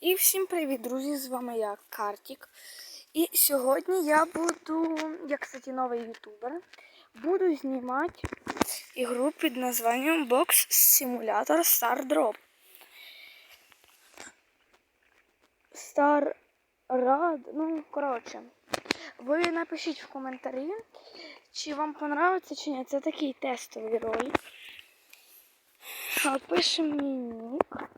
І всім привіт, друзі! З вами я Картік. І сьогодні я буду, я, кстати, новий ютубер, буду знімати ігру під названням Box Simulator Star Drop. Star Rad, ну, коротше. Ви напишіть в коментарі, чи вам понравиться, чи ні. Це такий тестовий ролик. Пишемо мій нік.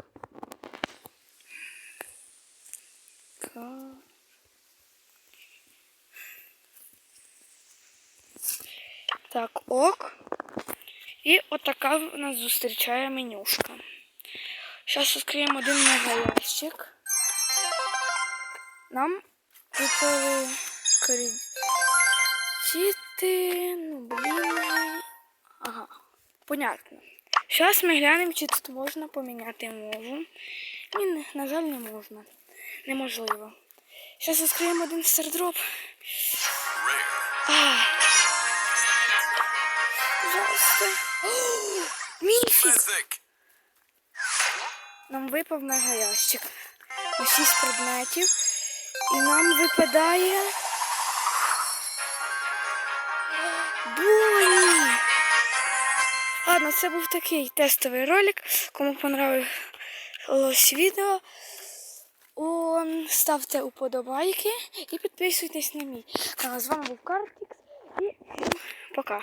Так, ок. І отака в нас зустрічає менюшка. Зараз відкриємо один мегаящик. Нам випали кредити. Ну, блін. Ага, понятно. Зараз ми глянемо, чи тут можна поміняти мову. Ні, на жаль, не можна. Неможливо. Зараз відкриємо один стардроп. Пожалуйста. Міфік! Нам випав мегаящик. На 6 предметів. І нам випадає. Боні! Ладно, це був такий тестовий ролик. Кому понравилось відео, ставте уподобайки і підписуйтесь на мій канал. З вами був Картікс і пока.